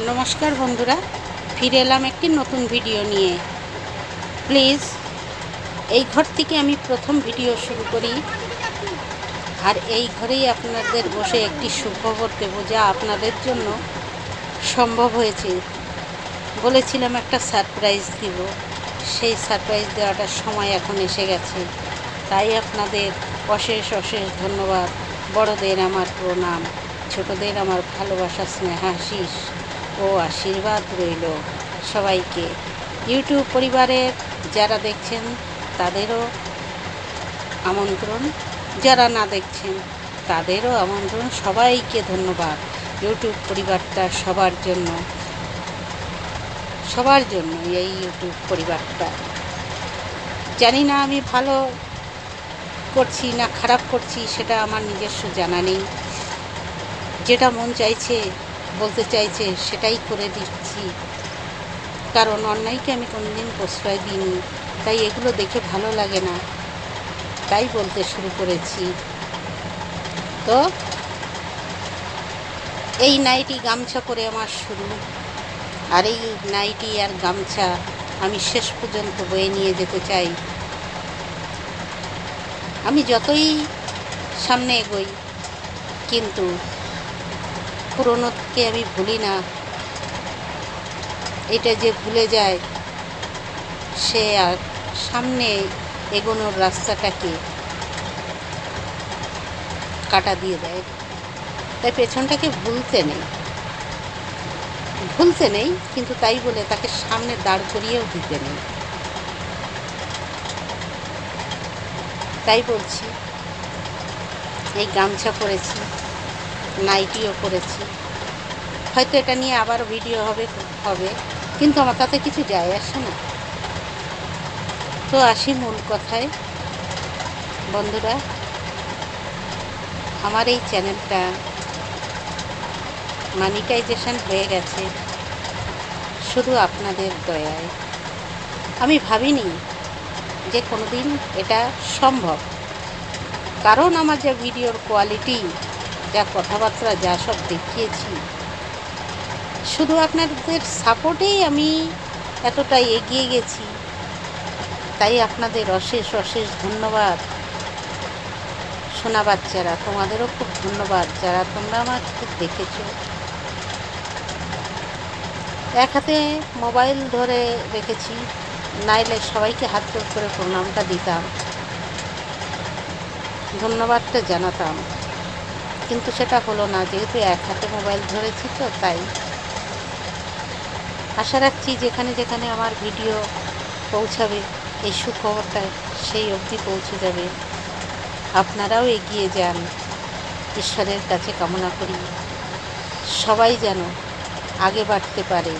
নমস্কার বন্ধুরা, ফিরে এলাম একটি নতুন ভিডিও নিয়ে। প্লিজ, এই ঘর থেকে আমি প্রথম ভিডিও শুরু করি। আর এই ঘরেই আপনাদের বসে একটি সুখবর দেবো যা আপনাদের জন্য সম্ভব হয়েছে। বলেছিলাম একটা সারপ্রাইজ দিব। সেই সারপ্রাইজ দেওয়াটার সময় এখন এসে গেছে। তাই আপনাদের অশেষ অশেষ ধন্যবাদ। বড়দের আমার প্রণাম, ছোটদের আমার ভালোবাসা স্নেহাশিস ও আশীর্বাদ রইল সবাইকে। ইউটিউব পরিবারের যারা দেখছেন, তাদেরও আমন্ত্রণ। যারা না দেখছেন, তাদেরও আমন্ত্রণ। সবাইকে ধন্যবাদ ইউটিউব পরিবারটা সবার জন্য। সবার জন্য এই ইউটিউব পরিবারটা। জানি না আমি ভালো করছি না খারাপ করছি, সেটা আমার নিজস্ব জানা নেই। যেটা মন চাইছে বলতে চাইছে, সেটাই করে দিচ্ছি। কারণ অন্যায়কে আমি কোনোদিন প্রশ্রয় দিইনি। তাই এগুলো দেখে ভালো লাগে না। তাই বলতে শুরু করেছি। তো এই নাইটি গামছা পরে আমার শুরু। আর এই নাইটি আর গামছা আমি শেষ পর্যন্ত বয়ে নিয়ে যেতে চাই। আমি যতই সামনে এগোই, কিন্তু পুরনোকে আমি ভুলি না। এটা যে ভুলে যায়, সে আর সামনে এগোনোর রাস্তাটাকে কাটা দিয়ে দেয়। তাই পেছনটাকে ভুলতে নেই। ভুলতে নেই, কিন্তু তাই বলে তাকে সামনে দাঁড় করিয়েও দিতে নেই। তাই বলছি, এই গামছা পরেছি। নাইটিও করেছি হয়তো এটা নিয়ে আবার ভিডিও হবে হবে, কিন্তু আমার তাতে কিছু যায় আসে না। তো আসি মূল কথায়। বন্ধুরা, আমার এই চ্যানেলটা মানিটাইজেশন হয়ে গেছে। শুধু আপনাদের দয়ায়। আমি ভাবিনি যে কোনো দিন এটা সম্ভব। কারণ আমার যে ভিডিওর কোয়ালিটি যা কথাবার্তা, যা সব দেখিয়েছি। শুধু আপনাদের সাপোর্টেই আমি এতটাই এগিয়ে গেছি। তাই আপনাদের অশেষ অশেষ ধন্যবাদ। সোনা বাচ্চারা তোমাদেরও খুব ধন্যবাদ। যারা তোমরা আমাকে দেখেছ। এক হাতে মোবাইল ধরে রেখেছি, নাইলে সবাইকে হাত জোর করে প্রণামটা দিতাম। ধন্যবাদটা জানাতাম। কিন্তু সেটা হলো না, যেহেতু এক হাতে মোবাইল ধরেছি তো, তাই। আশা রাখছি যেখানে যেখানে আমার ভিডিও পৌঁছাবে, এই সুখবরটা সেই অবধি পৌঁছে যাবে। আপনারাও এগিয়ে যান, ঈশ্বরের কাছে কামনা করি। সবাই যেন আগে বাড়তে পারে।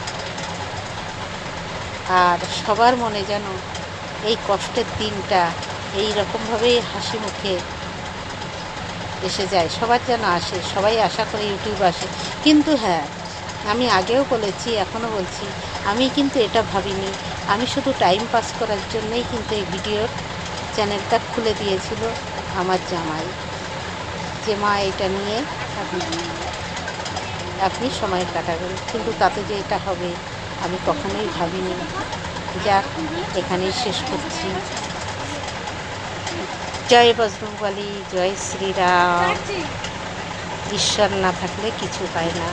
আর সবার মনে যেন এই কষ্টের দিনটা এই রকমভাবেই হাসি মুখে এসে যায়, সবার যেন আসে, সবাই আশা করে ইউটিউব আসে। কিন্তু হ্যাঁ আমি আগেও বলেছি, এখনও বলছি, আমি কিন্তু এটা ভাবিনি। আমি শুধু টাইম পাস করার জন্যই কিন্তু এই ভিডিওর চ্যানেলটা খুলে দিয়েছিল আমার জামাই। যে মা, এটা নিয়ে আপনি আপনি সময় কাটাবেন, কিন্তু তাতে যে এটা হবে, আমি কখনোই ভাবিনি। যাক, এখানেই শেষ করছি। জয় বজরংবলী জয় শ্রীরাম। ঈশ্বর না থাকলে কিছু পায় না।